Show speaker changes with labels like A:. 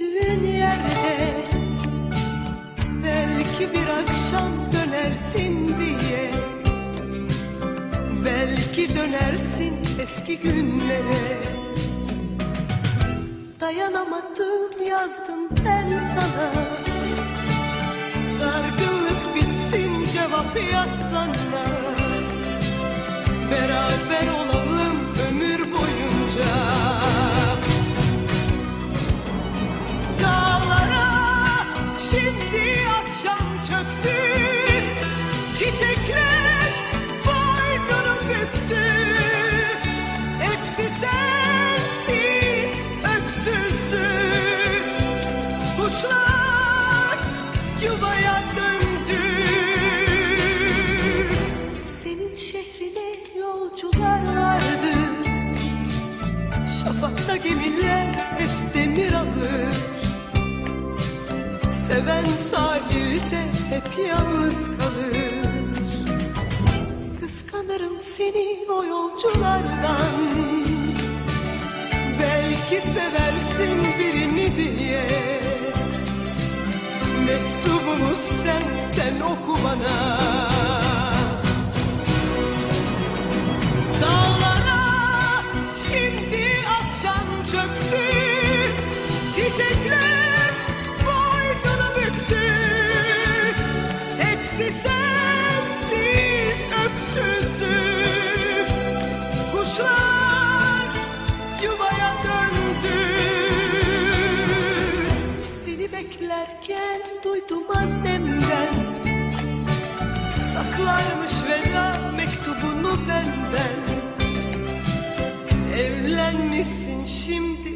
A: gittiğin yere Belki bir akşam dönersin diye Belki dönersin eski günlere. Dayanamadım yazdım ben sana. Dargınlık bitsin cevap yazsana Şafakta gemiler hep demir alır. Seven sahilde hep yalnız kalır o yolculardan. Belki seversin birini diye. Mektubumu sen, sen oku bana. Dağlara şimdi akşam çöktü. Çiçekler boynunu büktü. Hepsi sensiz Saklarmış veda mektubunu benden. Evlenmişsin şimdi